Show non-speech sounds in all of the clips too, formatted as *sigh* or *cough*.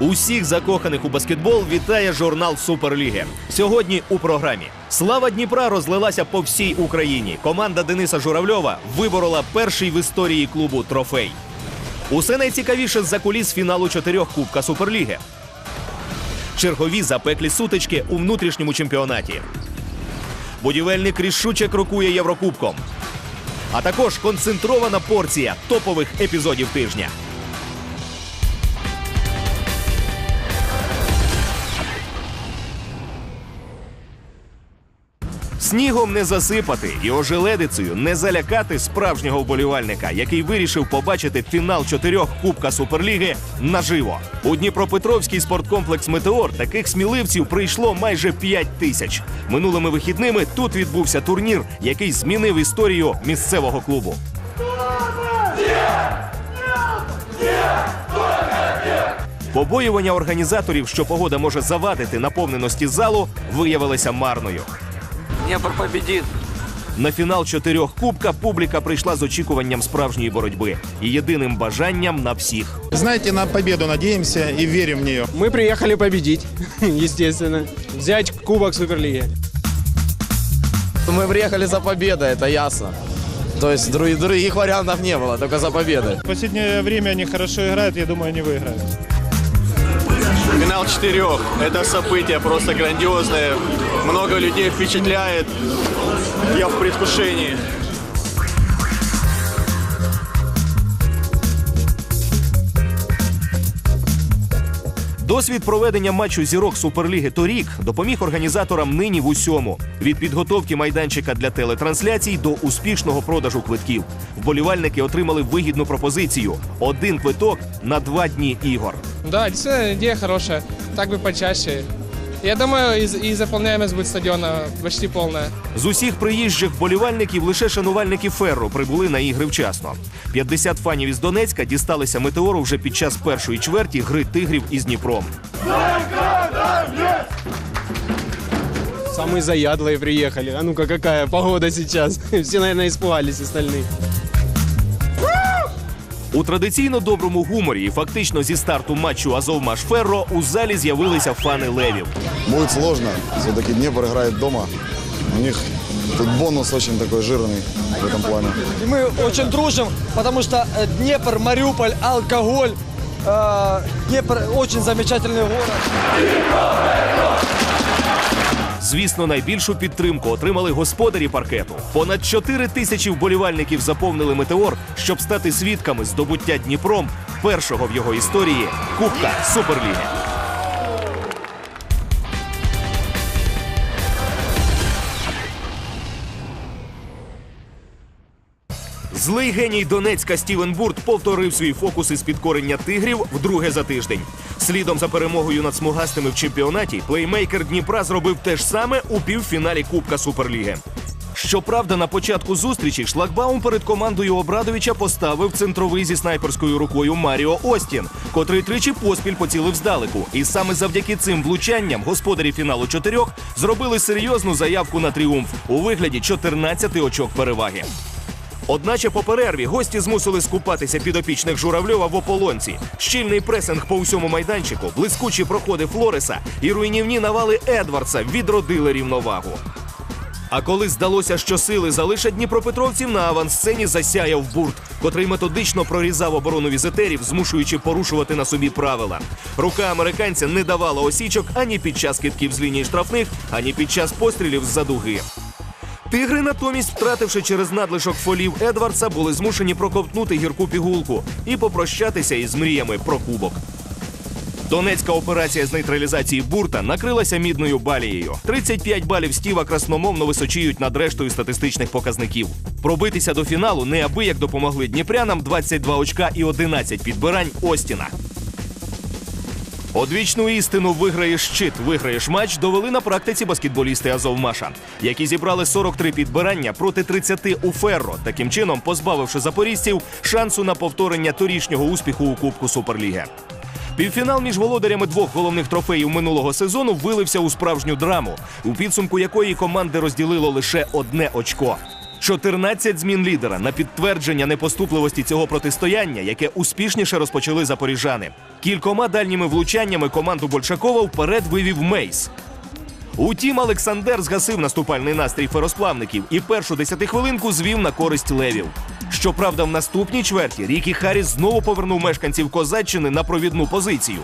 Усіх закоханих у баскетбол вітає журнал Суперліги. Сьогодні у програмі Слава Дніпра розлилася по всій Україні. Команда Дениса Журавльова виборола перший в історії клубу трофей. Усе найцікавіше з-за куліс фіналу чотирьох Кубка Суперліги. Чергові запеклі сутички у внутрішньому чемпіонаті. Будівельник рішуче крокує Єврокубком. А також концентрована порція топових епізодів тижня. Снігом не засипати і ожеледицею не залякати справжнього вболівальника, який вирішив побачити фінал чотирьох Кубка Суперліги наживо. У Дніпропетровський спорткомплекс Метеор таких сміливців прийшло майже 5 тисяч. Минулими вихідними тут відбувся турнір, який змінив історію місцевого клубу. Побоювання організаторів, що погода може завадити наповненості залу, виявилися марною. Днепр победит. На фінал чотирьох кубка публіка прийшла з очікуванням справжньої боротьби і єдиним бажанням на всіх. Знаете, на победу надеемся и верим в нее. Мы приехали победить, *laughs* естественно. Взять кубок Суперлиги. Мы приехали за победой, это ясно. То есть друг- других вариантов не было, только за победой. В последнее время они хорошо играют, я думаю, они выиграют. Финал четырех. Это событие просто грандиозное. Много людей впечатляет. Я в предвкушении. Досвід проведення матчу зірок Суперліги торік допоміг організаторам нині в усьому: від підготовки майданчика для телетрансляцій до успішного продажу квитків. Вболівальники отримали вигідну пропозицію: один квиток на два дні ігор. Да, действительно, идея хорошая. Так бы почаще. Я думаю, и, и заполняемость будет стадиона почти полная. З усіх приїжджих вболівальників лише шанувальники Ферру прибули на ігри вчасно. 50 фанів із Донецька дісталися метеору вже під час першої чверті гри тигрів із Дніпром. Самые заядлые приехали. А ну-ка, какая погода сейчас? *laughs* Все, наверное, испугались остальные. У традиційно доброму гуморі і фактично зі старту матчу Азовмаш Ферро у залі з'явилися фани левів. Будет сложно. Все-таки Днепр играет дома. У них тут бонус очень такой жирный в этом плане. И мы очень дружим, потому что э, Днепр, Мариуполь, алкоголь. э, Днепр очень замечательный город. Звісно, найбільшу підтримку отримали господарі паркету. Понад 4 тисячі вболівальників заповнили метеор, щоб стати свідками здобуття Дніпром першого в його історії Кубка Суперліги. Злий геній Донецька Стівен Бурт повторив свій фокус із підкорення тигрів вдруге за тиждень. Слідом за перемогою над смугастими в чемпіонаті плеймейкер Дніпра зробив те ж саме у півфіналі Кубка Суперліги. Щоправда, на початку зустрічі шлагбаум перед командою Обрадовича поставив центровий зі снайперською рукою Маріо Остін, котрий тричі поспіль поцілив здалеку. І саме завдяки цим влучанням господарі фіналу чотирьох зробили серйозну заявку на тріумф у вигляді 14 очок переваги. Одначе по перерві гості змусили скупатися підопічних Журавльова в ополонці. Щільний пресинг по всьому майданчику, блискучі проходи Флореса і руйнівні навали Едвардса відродили рівновагу. А коли здалося, що сили залишать дніпропетровців на авансцені засяяв бурт, котрий методично прорізав оборону візитерів, змушуючи порушувати на собі правила. Рука американця не давала осічок ані під час китків з лінії штрафних, ані під час пострілів з-за дуги. Тигри, натомість, втративши через надлишок фолів Едвардса, були змушені проковтнути гірку пігулку і попрощатися із мріями про кубок. Донецька операція з нейтралізації бурта накрилася мідною балією. 35 балів Стіва красномовно височіють над рештою статистичних показників. Пробитися до фіналу неабияк допомогли дніпрянам 22 очка і 11 підбирань Остіна. Одвічну істину виграєш щит, виграєш матч довели на практиці баскетболісти Азовмаша, які зібрали 43 підбирання проти 30 у Ферро, таким чином позбавивши запорізців шансу на повторення торішнього успіху у Кубку Суперліги. Півфінал між володарями двох головних трофеїв минулого сезону вилився у справжню драму, у підсумку якої команди розділило лише одне очко. 14 змін лідера на підтвердження непоступливості цього протистояння, яке успішніше розпочали запоріжани. Кількома дальніми влучаннями команду Большакова вперед вивів Мейс. Утім, Олександр згасив наступальний настрій феросплавників і першу десятихвилинку звів на користь левів. Щоправда, в наступній чверті Рікі Харріс знову повернув мешканців Козаччини на провідну позицію.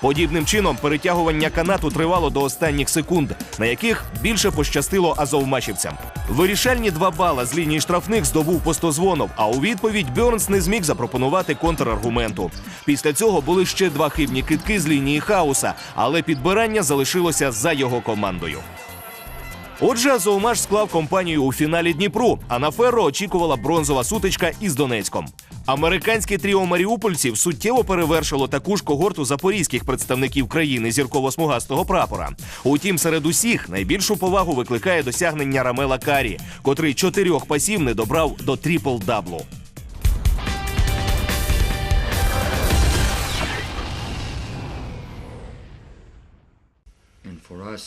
Подібним чином перетягування канату тривало до останніх секунд, на яких більше пощастило азовмачівцям. Вирішальні два бала з лінії штрафних здобув Постозвонов, а у відповідь Бьорнс не зміг запропонувати контраргументу. Після цього були ще два хибні китки з лінії хаоса, але підбирання залишилося за його командою. Отже, Азовмаш склав компанію у фіналі Дніпру, а на Ферро очікувала бронзова сутичка із Донецьком. Американське тріо маріупольців суттєво перевершило таку ж когорту запорізьких представників країни зірково-смугастого прапора. Утім, серед усіх найбільшу повагу викликає досягнення Рамела Карі, котрий чотирьох пасів не добрав до трипл-даблу.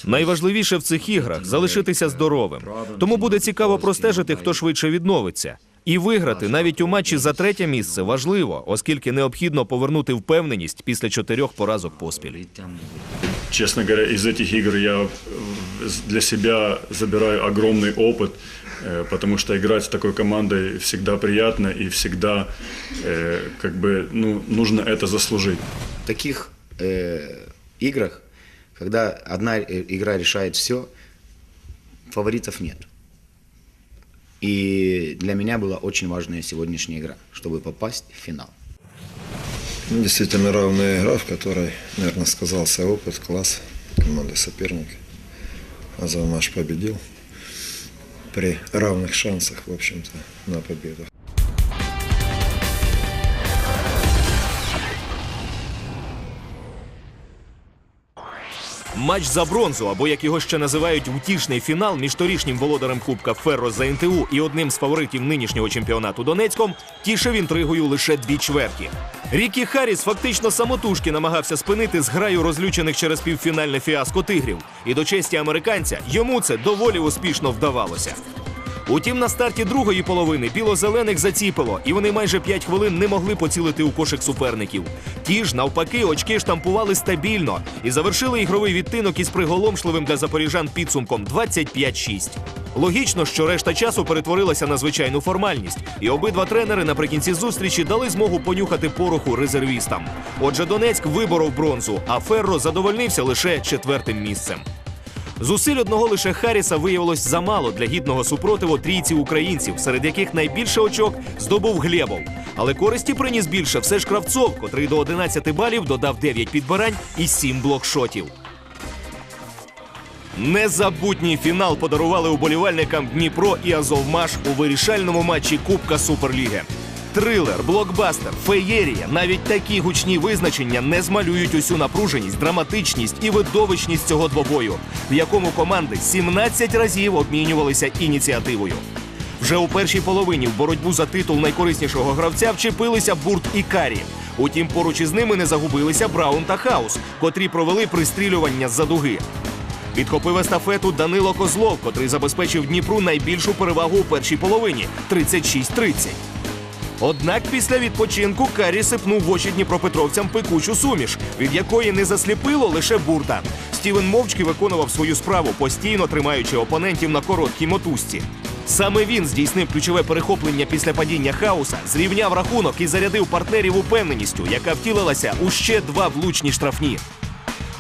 Найважливіше в цих іграх залишитися здоровим. Тому буде цікаво простежити, хто швидше відновиться. І виграти навіть у матчі за третє місце важливо, оскільки необхідно повернути впевненість після чотирьох поразок поспіль. Честно говоря, из этих игр я э, для себя забираю огромный опыт, э, потому что играть с такой командой всегда приятно и всегда э, как бы ну, нужно это заслужить. В таких э, играх, когда одна э, игра решает все, фаворитов нет. И для меня была очень важная сегодняшняя игра, чтобы попасть в финал. Действительно равная игра, в которой, наверное, сказался опыт, класс команды соперника. Азовмаш победил при равных шансах, в общем-то, на победу. Матч за бронзу, або як його ще називають утішний фінал між торішнім володарем Кубка Ферро за НТУ і одним з фаворитів нинішнього чемпіонату Донецьком, тішив інтригою лише дві чверті. Рікі Харріс фактично самотужки намагався спинити зграю розлючених через півфінальне фіаско тигрів. І до честі американця йому це доволі успішно вдавалося. Утім, на старті другої половини біло-зелених заціпило, і вони майже 5 хвилин не могли поцілити у кошик суперників. Ті ж, навпаки, очки штампували стабільно і завершили ігровий відтинок із приголомшливим для запоріжан підсумком 25-6. Логічно, що решта часу перетворилася на звичайну формальність, і обидва тренери наприкінці зустрічі дали змогу понюхати пороху резервістам. Отже, Донецьк виборов бронзу, а Ферро задовольнився лише четвертим місцем. Зусиль одного лише Харріса виявилось замало для гідного супротиву трійці українців, серед яких найбільше очок здобув Глєбов. Але користі приніс більше все ж Кравцов, котрий до 11 балів додав 9 підбирань і 7 блокшотів. Незабутній фінал подарували уболівальникам Дніпро і Азовмаш у вирішальному матчі Кубка Суперліги. Трилер, блокбастер, феєрія навіть такі гучні визначення не змалюють усю напруженість, драматичність і видовищність цього двобою, в якому команди 17 разів обмінювалися ініціативою. Вже у першій половині в боротьбу за титул найкориснішого гравця вчепилися Бурт і Карі. Утім, поруч із ними не загубилися Браун та Хаус, котрі провели пристрілювання з-за дуги. Підхопив естафету Данило Козлов, котрий забезпечив Дніпру найбільшу перевагу у першій половині 36-30. Однак після відпочинку Карі сипнув в очі дніпропетровцям пекучу суміш, від якої не засліпило лише бурта. Стівен мовчки виконував свою справу, постійно тримаючи опонентів на короткій мотузці. Саме він здійснив ключове перехоплення після падіння хаоса, зрівняв рахунок і зарядив партнерів упевненістю, яка втілилася у ще два влучні штрафні.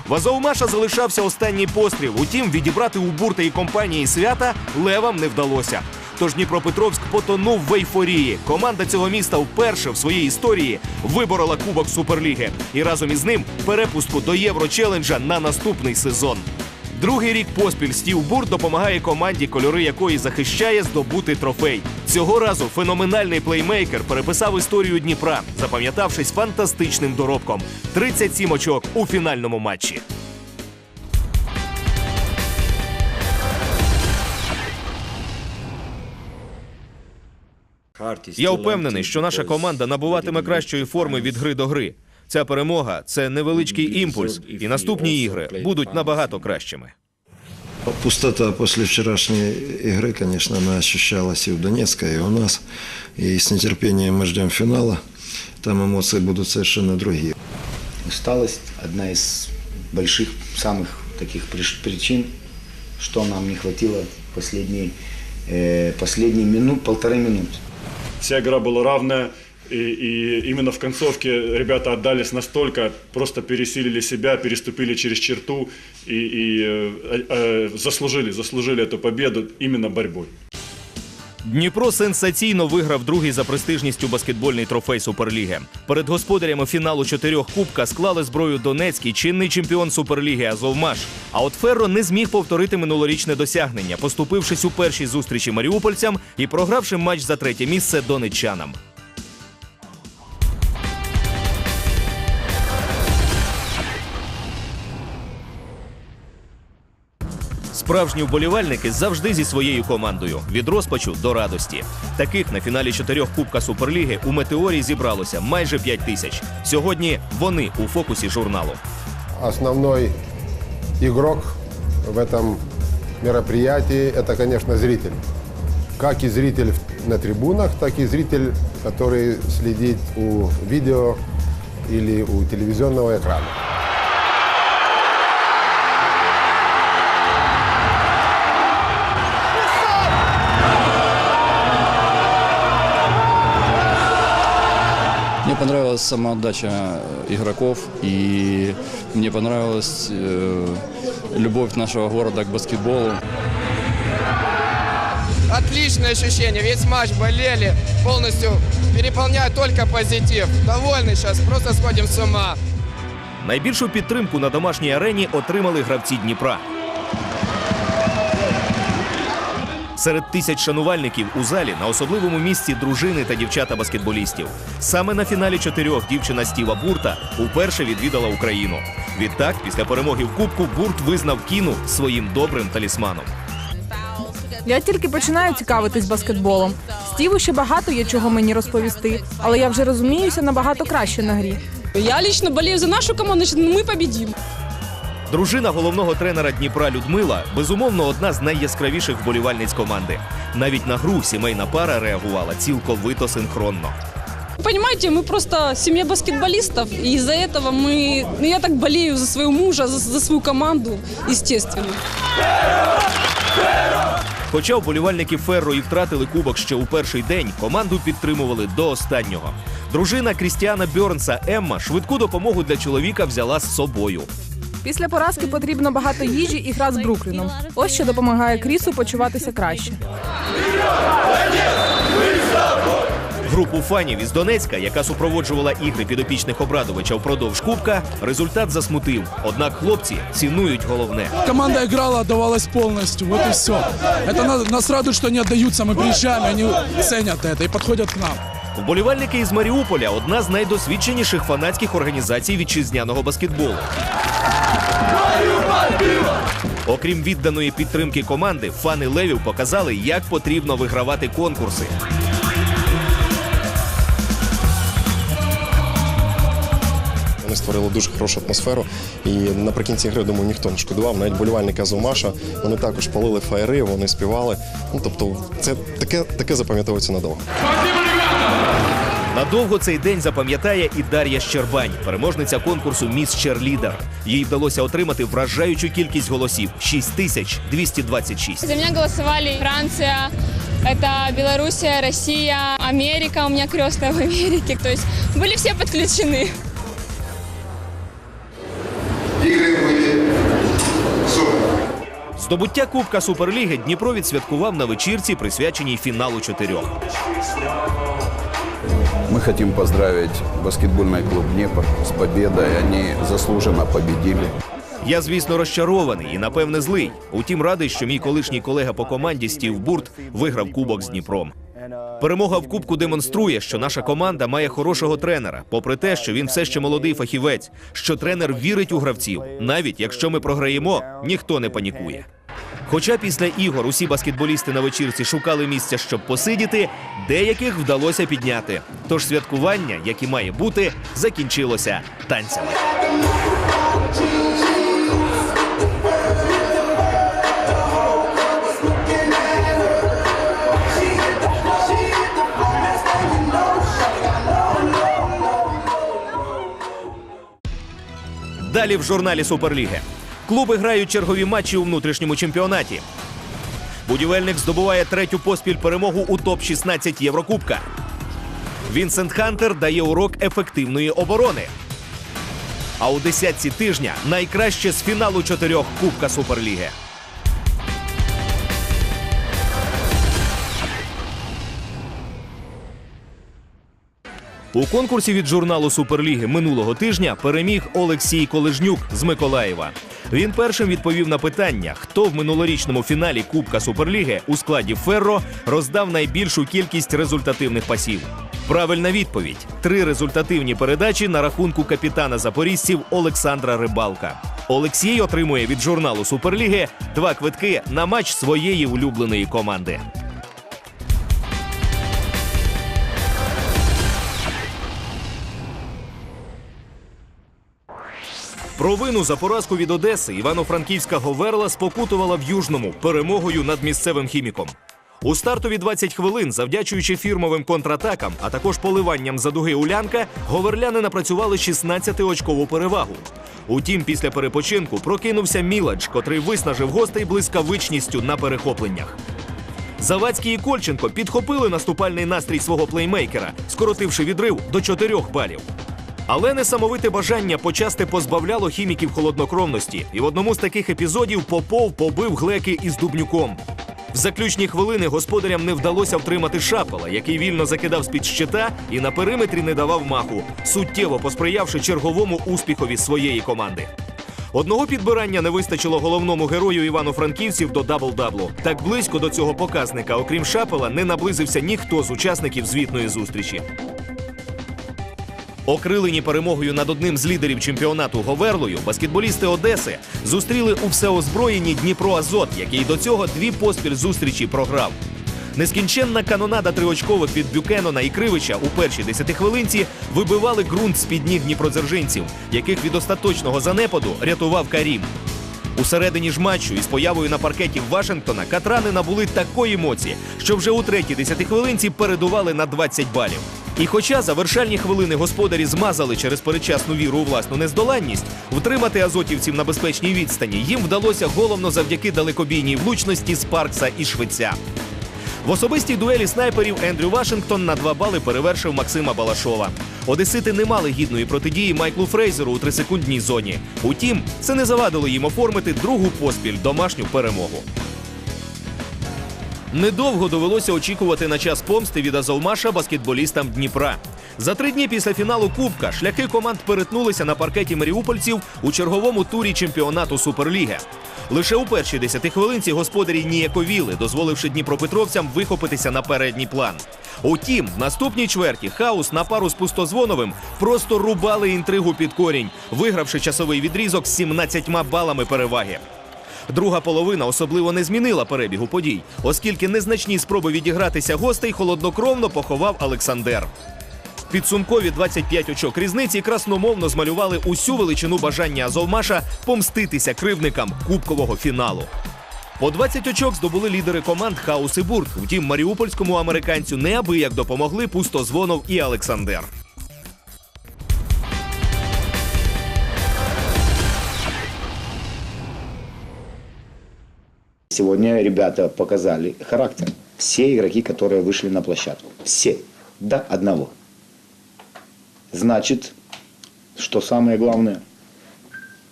В Азовмаша залишався останній постріл. Утім, відібрати у бурта і компанії свята левам не вдалося. Тож Дніпропетровськ потонув в ейфорії. Команда цього міста вперше в своїй історії виборола Кубок Суперліги і разом із ним перепустку до Єврочеленджа на наступний сезон. Другий рік поспіль Стів Бурт допомагає команді, кольори якої захищає здобути трофей. Цього разу феноменальний плеймейкер переписав історію Дніпра, запам'ятавшись фантастичним доробком. 37 очок у фінальному матчі. Я впевнений, що наша команда набуватиме кращої форми від гри до гри. Ця перемога це невеличкий імпульс, і наступні ігри будуть набагато кращими. Пустота после вчерашней игры, конечно, она ощущалась и в Донецке, и у нас. И с нетерпением мы ждем финала. Там эмоции будут совершенно другие. Усталость – одна из больших, самых таких приш- причин, что нам не хватило последние, э, последние минут, полторы минуты. Вся игра была равная, и, и именно в концовке ребята отдались настолько, просто пересилили себя, переступили через черту и, и, э, э, заслужили, заслужили эту победу именно борьбой. Дніпро сенсаційно виграв другий за престижністю баскетбольний трофей Суперліги. Перед господарями фіналу чотирьох кубка склали зброю Донецький, чинний чемпіон Суперліги Азовмаш. А от Ферро не зміг повторити минулорічне досягнення, поступившись у першій зустрічі маріупольцям і програвши матч за третє місце донеччанам. Справжні вболівальники завжди зі своєю командою від розпачу до радості. Таких на фіналі чотирьох Кубка Суперліги у метеорі зібралося майже 5 тисяч. Сьогодні вони у фокусі журналу. Основной игрок в этом мероприятии – это, конечно, зритель. Как и зритель на трибунах, так и зритель, который следит у видео или у телевизионного экрана. понравилась самоотдача э, игроков, и мне понравилась э, любовь нашего города к баскетболу. Отличное ощущение, весь матч болели, полностью переполняет только позитив. Довольны сейчас, просто сходим с ума. Найбільшу підтримку на домашній арені отримали гравці Дніпра. Серед тисяч шанувальників у залі на особливому місці дружини та дівчата баскетболістів. Саме на фіналі чотирьох дівчина Стіва Бурта уперше відвідала Україну. Відтак, після перемоги в Кубку, Бурт визнав кіну своїм добрим талісманом. Я тільки починаю цікавитись баскетболом. Стіву ще багато є чого мені розповісти, але я вже розуміюся набагато краще на грі. Я лично болею за нашу команду, мы победим. Дружина головного тренера Дніпра Людмила безумовно одна з найяскравіших вболівальниць команди. Навіть на гру сімейна пара реагувала цілковито синхронно. Понимаете, мы просто семья баскетболистов, и из-за этого мы... Ну, я так болею за своего мужа, за, за свою команду, естественно. Хоча вболівальники Ферро і втратили кубок ще у перший день, команду підтримували до останнього. Дружина Крістіана Бьорнса Емма швидку допомогу для чоловіка взяла з собою. Після поразки потрібно багато їжі і гра з Брукліном. Ось що допомагає Крісу почуватися краще. Групу фанів із Донецька, яка супроводжувала ігри підопічних Обрадовича впродовж кубка, результат засмутив. Однак хлопці цінують головне. Команда играла, отдавалась полностью, вот и все. Это нас, нас радует, что они отдаются, мы приезжаем, и они ценят это и подходят к нам. Вболівальники із Маріуполя одна з найдосвідченіших фанатських організацій вітчизняного баскетболу. Окрім відданої підтримки команди, фани левів показали, як потрібно вигравати конкурси. Вони створили дуже хорошу атмосферу. І наприкінці гри, думаю, ніхто не шкодував. Навіть болівальники Азовмаша, вони також палили фаєри, вони співали. Ну тобто, це таке, таке запам'ятовується надовго. Надовго цей день запам'ятає і Дар'я Щербань, переможниця конкурсу Міс Черлідер. Їй вдалося отримати вражаючу кількість голосів 6226. За меня голосовали Франция, это Белоруссия, Россия, Америка, у меня крестная в Америке. То есть были все подключены. Здобуття Кубка Суперліги Дніпро відсвяткував на вечірці, присвяченій фіналу чотирьох. Мы хотим поздравить баскетбольный клуб «Днепр» с победой. Они заслуженно победили. Я, звісно, розчарований і напевне злий. Утім, радий, що мій колишній колега по команді Стів Бурт виграв кубок з Дніпром. Перемога в кубку демонструє, що наша команда має хорошого тренера, попри те, що він все ще молодий фахівець, що тренер вірить у гравців. Навіть якщо ми програємо, ніхто не панікує. Хоча після ігор усі баскетболісти на вечірці шукали місця, щоб посидіти, деяких вдалося підняти. Тож святкування, як і має бути, закінчилося танцями. Далі в журналі Суперліги Клуби грають чергові матчі у внутрішньому чемпіонаті. Будівельник здобуває третю поспіль перемогу у топ-16 Єврокубка. Вінсент Хантер дає урок ефективної оборони. А у десятці тижня найкраще з фіналу чотирьох Кубка Суперліги. У конкурсі від журналу Суперліги минулого тижня переміг Олексій Колежнюк з Миколаєва. Він першим відповів на питання, хто в минулорічному фіналі Кубка Суперліги у складі Ферро роздав найбільшу кількість результативних пасів. Правильна відповідь: три результативні передачі на рахунку капітана запорізців Олександра Рибалка. Олексій отримує від журналу Суперліги два квитки на матч своєї улюбленої команди. Провину за поразку від Одеси Івано-Франківська Говерла спокутувала в Южному перемогою над місцевим хіміком. У стартові 20 хвилин, завдячуючи фірмовим контратакам, а також поливанням за дуги Улянка, говерляни напрацювали 16-очкову перевагу. Утім, після перепочинку прокинувся Міладж, котрий виснажив гостей блискавичністю на перехопленнях. Завадський і Кольченко підхопили наступальний настрій свого плеймейкера, скоротивши відрив до 4 балів. Але несамовите бажання почасти позбавляло хіміків холоднокровності, і в одному з таких епізодів Попов побив глеки із Дубнюком. В заключні хвилини господарям не вдалося втримати шапала, який вільно закидав з-під щита і на периметрі не давав маху, суттєво посприявши черговому успіхові своєї команди. Одного підбирання не вистачило головному герою Івано-Франківців до дабл-даблу. Так близько до цього показника, окрім шапела, не наблизився ніхто з учасників звітної зустрічі. Окрилені перемогою над одним з лідерів чемпіонату Говерлою, баскетболісти Одеси зустріли у всеозброєнні Дніпро Азот, який до цього дві поспіль зустрічі програв. Нескінченна канонада триочкових від Бюкенона і Кривича у першій десятихвилинці вибивали ґрунт з під ніг дніпродзержинців, яких від остаточного занепаду рятував Карім. У середині ж матчу із появою на паркеті Вашингтона катрани набули такої емоції, що вже у третій десятихвилинці передували на 20 балів. І хоча завершальні хвилини господарі змазали через передчасну віру у власну нездоланність, втримати азотівців на безпечній відстані їм вдалося головно завдяки далекобійній влучності Спаркса і Швеця. В особистій дуелі снайперів Ендрю Вашингтон на два бали перевершив Максима Балашова. Одесити не мали гідної протидії Майклу Фрейзеру у трисекундній зоні. Утім, це не завадило їм оформити другу поспіль домашню перемогу. Недовго довелося очікувати на час помсти від Азовмаша баскетболістам Дніпра. За три дні після фіналу Кубка шляхи команд перетнулися на паркеті маріупольців у черговому турі чемпіонату Суперліги. Лише у першій десятихвилинці господарі ніяковіли, дозволивши дніпропетровцям вихопитися на передній план. Утім, в наступній чверті хаос на пару з пустозвоновим просто рубали інтригу під корінь, вигравши часовий відрізок з 17 балами переваги. Друга половина особливо не змінила перебігу подій, оскільки незначні спроби відігратися гостей холоднокровно поховав Олександр. Підсумкові 25 очок різниці красномовно змалювали усю величину бажання Азовмаша помститися кривникам кубкового фіналу. По 20 очок здобули лідери команд Хаус і Бурт. Втім, маріупольському американцю неабияк допомогли Пустозвонов і Олександр. Сегодня ребята показали характер. Все игроки, которые вышли на площадку. Все. До одного. Значит, что самое главное,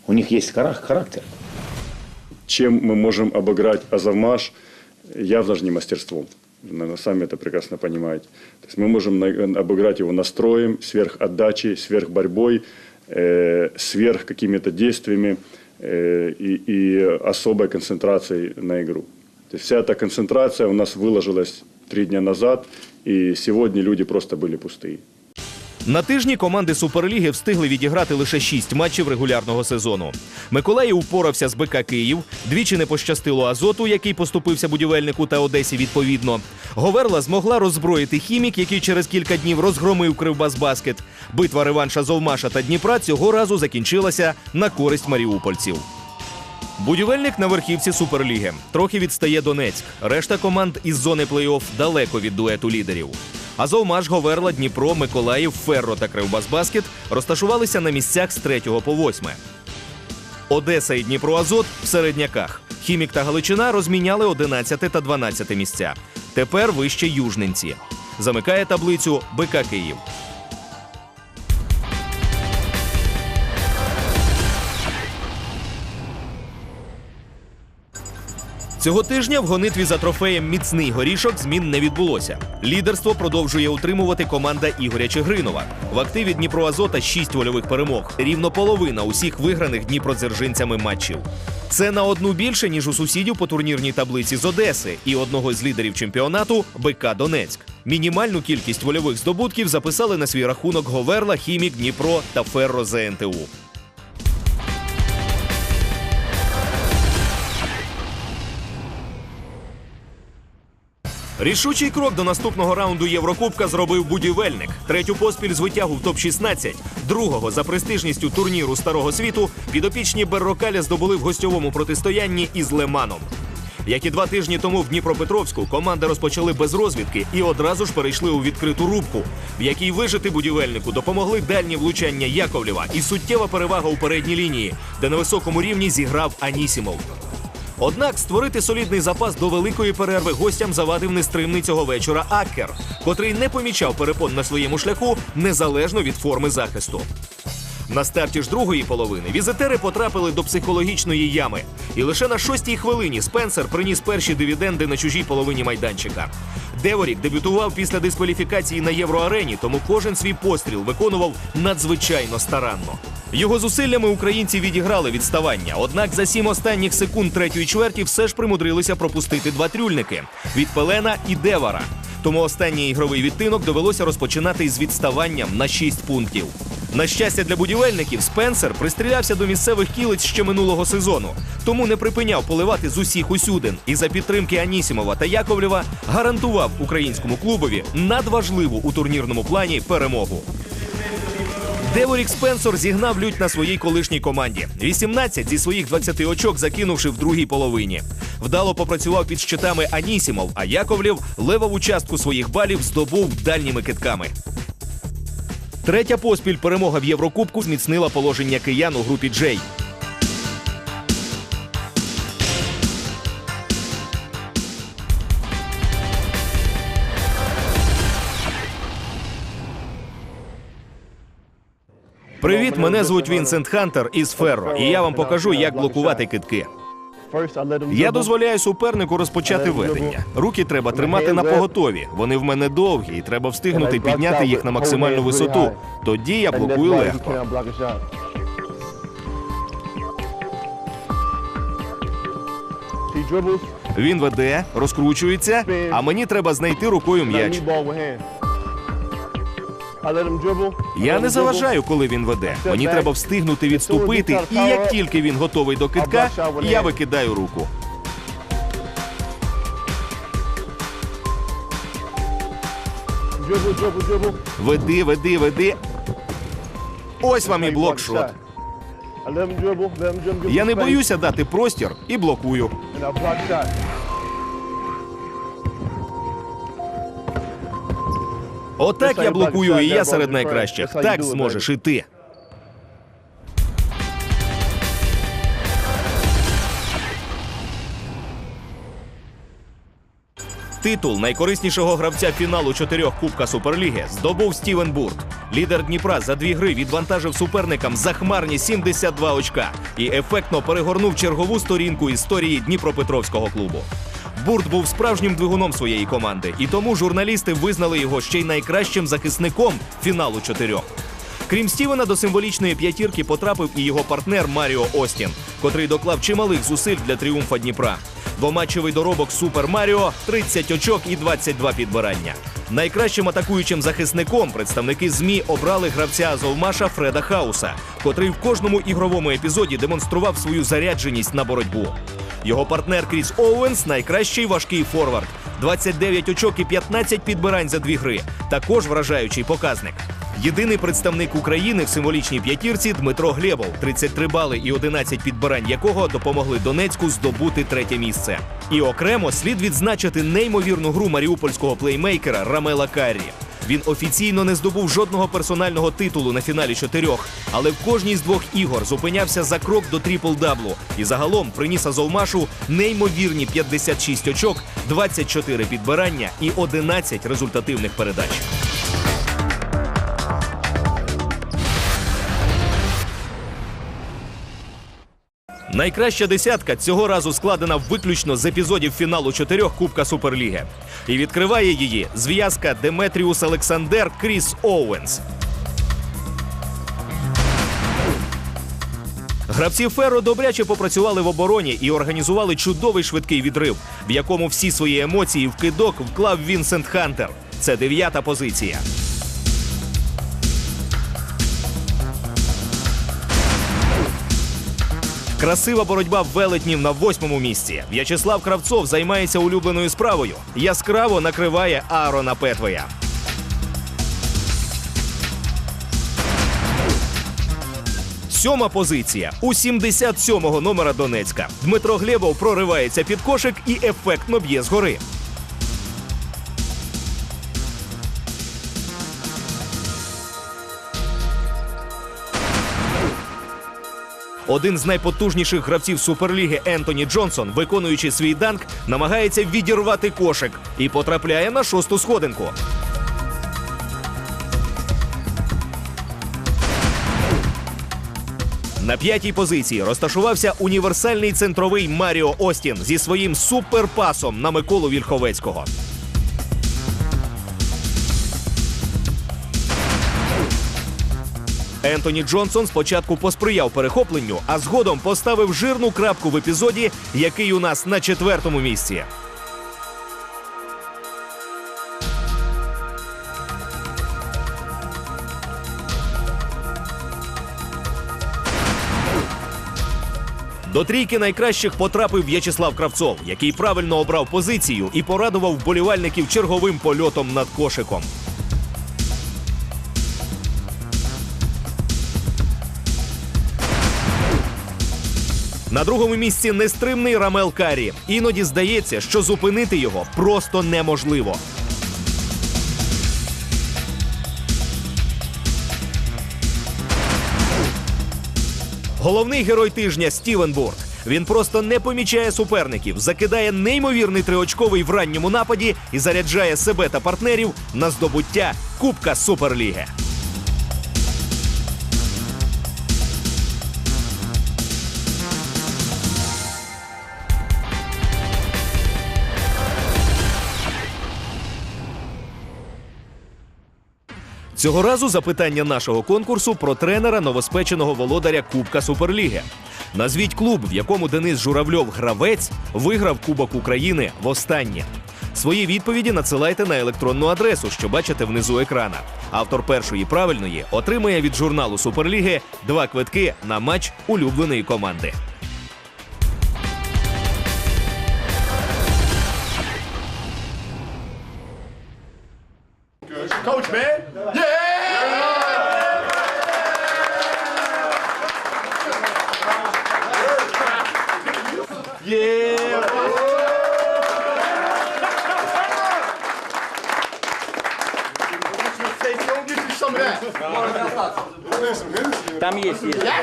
у них есть харак- характер. Чем мы можем обыграть Азовмаш, явно же не мастерством. Наверное, сами это прекрасно понимаете. То есть мы можем обыграть его настроем, сверхотдачей, сверхборьбой, э, сверх какими-то действиями и, и особой концентрацией на игру. То есть вся эта концентрация у нас выложилась три дня назад, и сегодня люди просто были пустые. На тижні команди Суперліги встигли відіграти лише шість матчів регулярного сезону. Миколаїв упорався з БК Київ, двічі не пощастило Азоту, який поступився будівельнику та Одесі відповідно. Говерла змогла роззброїти хімік, який через кілька днів розгромив Кривбасбаскет. Битва реванша Зовмаша та Дніпра цього разу закінчилася на користь маріупольців. Будівельник на верхівці Суперліги. Трохи відстає Донецьк. Решта команд із зони плей-офф далеко від дуету лідерів. Азовмаш, Говерла, Дніпро, Миколаїв, Ферро та Кривбасбаскет розташувалися на місцях з 3 по 8. Одеса і Дніпроазот в середняках. Хімік та Галичина розміняли 11 та 12 місця. Тепер вище южненці. Замикає таблицю БК Київ. Цього тижня в гонитві за трофеєм міцний горішок змін не відбулося. Лідерство продовжує утримувати команда Ігоря Чигринова. В активі Дніпроазота 6 вольових перемог. Рівно половина усіх виграних дніпродзержинцями матчів. Це на одну більше ніж у сусідів по турнірній таблиці з Одеси і одного з лідерів чемпіонату БК Донецьк. Мінімальну кількість вольових здобутків записали на свій рахунок Говерла, Хімік, Дніпро та Ферро ЗНТУ. Рішучий крок до наступного раунду Єврокубка зробив будівельник. Третю поспіль з витягу в топ-16. Другого за престижністю турніру старого світу підопічні Беррокаля здобули в гостьовому протистоянні із Леманом. Як і два тижні тому в Дніпропетровську команди розпочали без розвідки і одразу ж перейшли у відкриту рубку, в якій вижити будівельнику допомогли дальні влучання Яковлєва і суттєва перевага у передній лінії, де на високому рівні зіграв Анісімов. Однак створити солідний запас до великої перерви гостям завадив нестримний цього вечора Аккер, котрий не помічав перепон на своєму шляху незалежно від форми захисту. На старті ж другої половини візитери потрапили до психологічної ями, і лише на шостій хвилині Спенсер приніс перші дивіденди на чужій половині майданчика. Деворік дебютував після дискваліфікації на євроарені, тому кожен свій постріл виконував надзвичайно старанно. Його зусиллями українці відіграли відставання. Однак за сім останніх секунд третьої чверті все ж примудрилися пропустити два трюльники від Пелена і Девара. Тому останній ігровий відтинок довелося розпочинати із відставанням на 6 пунктів. На щастя для будівельників, Спенсер пристрілявся до місцевих кілиць ще минулого сезону, тому не припиняв поливати з усіх усюдин і за підтримки Анісімова та Яковлєва гарантував українському клубові надважливу у турнірному плані перемогу. Деворік Спенсор зігнав лють на своїй колишній команді. 18 зі своїх 20 очок закинувши в другій половині. Вдало попрацював під щитами Анісімов, а Яковлів левову частку своїх балів здобув дальніми китками. Третя поспіль перемога в Єврокубку зміцнила положення киян у групі Джей. Привіт, мене звуть Вінсент Хантер із Ферро, і я вам покажу, як блокувати китки. Я дозволяю супернику розпочати ведення. Руки треба тримати на поготові. Вони в мене довгі, і треба встигнути підняти їх на максимальну висоту. Тоді я блокую легко. Він веде, розкручується, а мені треба знайти рукою м'яч. Я не заважаю, коли він веде. Мені треба встигнути відступити, і як тільки він готовий до китка, я викидаю руку. Веди, веди, веди. Ось вам і блокшот. Я не боюся дати простір і блокую. Отак я блокую, і я серед найкращих. Так зможеш і ти. Титул найкориснішого гравця фіналу чотирьох Кубка Суперліги здобув Стівен Бурт. Лідер Дніпра за дві гри відвантажив суперникам захмарні 72 очка і ефектно перегорнув чергову сторінку історії Дніпропетровського клубу. Бурт був справжнім двигуном своєї команди, і тому журналісти визнали його ще й найкращим захисником фіналу чотирьох. Крім Стівена, до символічної п'ятірки потрапив і його партнер Маріо Остін, котрий доклав чималих зусиль для тріумфа Дніпра. Двоматчевий доробок Супер Маріо 30 очок і 22 підбирання. Найкращим атакуючим захисником представники ЗМІ обрали гравця Азовмаша Фреда Хауса, котрий в кожному ігровому епізоді демонстрував свою зарядженість на боротьбу. Його партнер Кріс Оуенс найкращий важкий форвард. 29 очок і 15 підбирань за дві гри. Також вражаючий показник. Єдиний представник України в символічній п'ятірці Дмитро Глєбов, 33 бали і 11 підбирань якого допомогли Донецьку здобути третє місце. І окремо слід відзначити неймовірну гру маріупольського плеймейкера Рамела Каррі. Він офіційно не здобув жодного персонального титулу на фіналі чотирьох, але в кожній з двох ігор зупинявся за крок до трипл-даблу і загалом приніс Азовмашу неймовірні 56 очок, 24 підбирання і 11 результативних передач. Найкраща десятка цього разу складена виключно з епізодів фіналу чотирьох Кубка Суперліги. І відкриває її зв'язка Деметріус Олександер Кріс Оуенс. Гравці Ферро добряче попрацювали в обороні і організували чудовий швидкий відрив, в якому всі свої емоції в кидок вклав Вінсент Хантер. Це дев'ята позиція. Красива боротьба велетнів на восьмому місці. В'ячеслав Кравцов займається улюбленою справою. Яскраво накриває Аарона Петвея. Сьома позиція у 77-го номера Донецька. Дмитро Глебов проривається під кошик і ефектно б'є згори. Один з найпотужніших гравців Суперліги Ентоні Джонсон, виконуючи свій данк, намагається відірвати кошик і потрапляє на шосту сходинку. На п'ятій позиції розташувався універсальний центровий Маріо Остін зі своїм суперпасом на Миколу Вільховецького. Ентоні Джонсон спочатку посприяв перехопленню, а згодом поставив жирну крапку в епізоді, який у нас на четвертому місці. До трійки найкращих потрапив В'ячеслав Кравцов, який правильно обрав позицію і порадував вболівальників черговим польотом над кошиком. На другому місці нестримний Рамел Карі. Іноді здається, що зупинити його просто неможливо. Головний герой тижня Стівен Борт. Він просто не помічає суперників, закидає неймовірний триочковий в ранньому нападі і заряджає себе та партнерів на здобуття Кубка Суперліги. Цього разу запитання нашого конкурсу про тренера новоспеченого володаря Кубка Суперліги. Назвіть клуб, в якому Денис Журавльов гравець виграв Кубок України востаннє. Свої відповіді надсилайте на електронну адресу, що бачите внизу екрана. Автор першої правильної отримає від журналу Суперліги два квитки на матч улюбленої команди.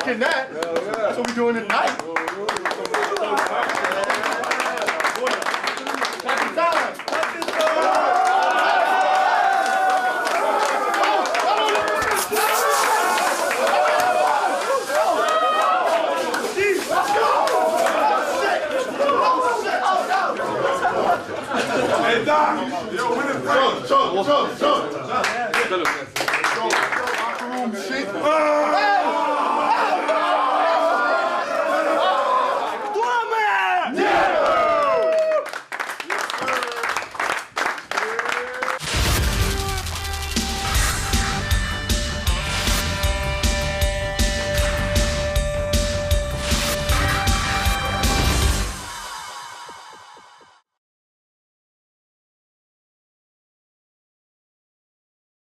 that. That's what we're doing tonight. Chug, chug, chug, chug!